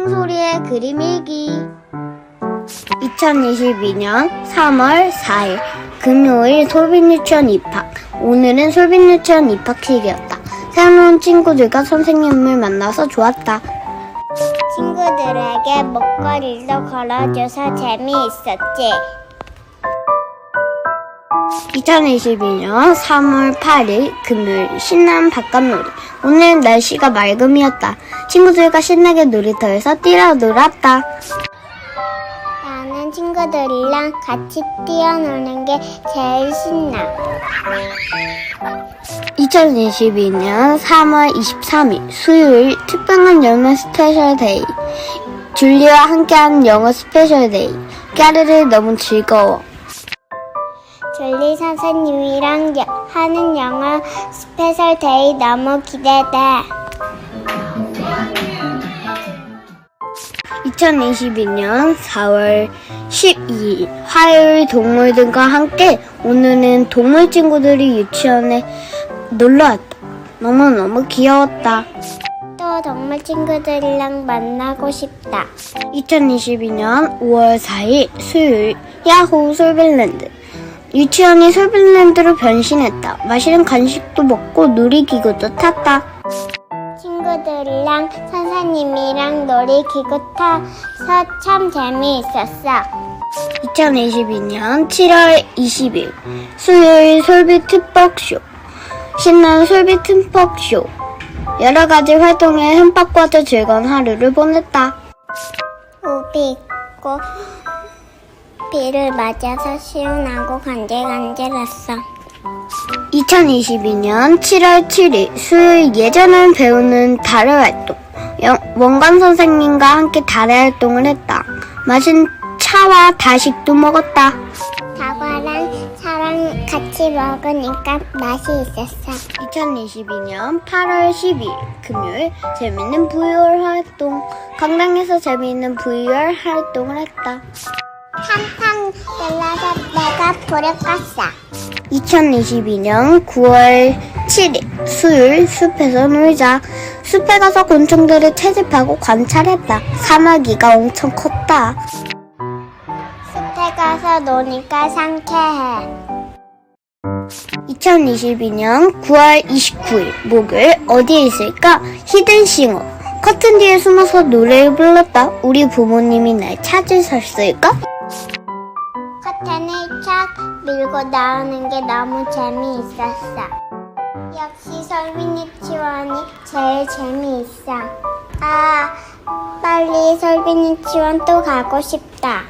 킹소리의 그림 일기. 2022년 3월 4일 금요일 솔빈 유치원 입학. 오늘은 솔빈 유치원 입학식이었다. 새로운 친구들과 선생님을 만나서 좋았다. 친구들에게 먹거리도 걸어줘서 재미있었지 2022년 3월 8일 금요일 신나는 바깥놀이. 오늘 날씨가 맑음이었다. 친구들과 신나게 놀이터에서 뛰어 놀았다. 나는 친구들이랑 같이 뛰어노는 게 제일 신나. 2022년 3월 23일 수요일 특별한 영어 스페셜 데이. 줄리와 함께한 영어 스페셜 데이. 까르르 너무 즐거워. 줄리 선생님이랑 여- 하는 영어 스페셜 데이 너무 기대돼. 2022년 4월 12일 화요일 동물들과 함께 오늘은 동물 친구들이 유치원에 놀러 왔다. 너무너무 귀여웠다. 또 동물 친구들이랑 만나고 싶다. 2022년 5월 4일 수요일 야호 솔빌랜드 유치원이 솔빌랜드로 변신했다. 맛있는 간식도 먹고 놀이기구도 탔다. 친구들이랑 선생님이랑 놀이기구 타서 참 재미있었어. 2022년 7월 20일 수요일 솔비 특박쇼 신나는 솔비 특박쇼 여러 가지 활동에 흠뻑 빠져 즐거운 하루를 보냈다. 우비 있고 비를 맞아서 시원하고 간질간질했어. 2022년 7월 7일 수요일 예전을 배우는 달의 활동. 영- 원관 선생님과 함께 달의 활동을 했다. 맛은 차와 다식도 먹었다. 사과랑 차랑 같이 먹으니까 맛이 있었어. 2022년 8월 12일 금요일 재밌는 VR 활동. 강당에서 재미있는 VR 활동을 했다. 한탕 놀라서 내가 불을 껐어. 2022년 9월 7일 수요일 숲에서 놀자. 숲에 가서 곤충들을 채집하고 관찰했다. 사마귀가 엄청 컸다. 숲에 가서 노니까 상쾌해. 2022년 9월 29일 목요일 어디에 있을까? 히든싱어. 커튼 뒤에 숨어서 노래를 불렀다. 우리 부모님이 날 찾으셨을까? 커튼을 쫙 밀고 나오는 게 너무 재미있었어. 역시 설빈 유치원이 제일 재미있어. 아, 빨리 설빈 유치원 또 가고 싶다.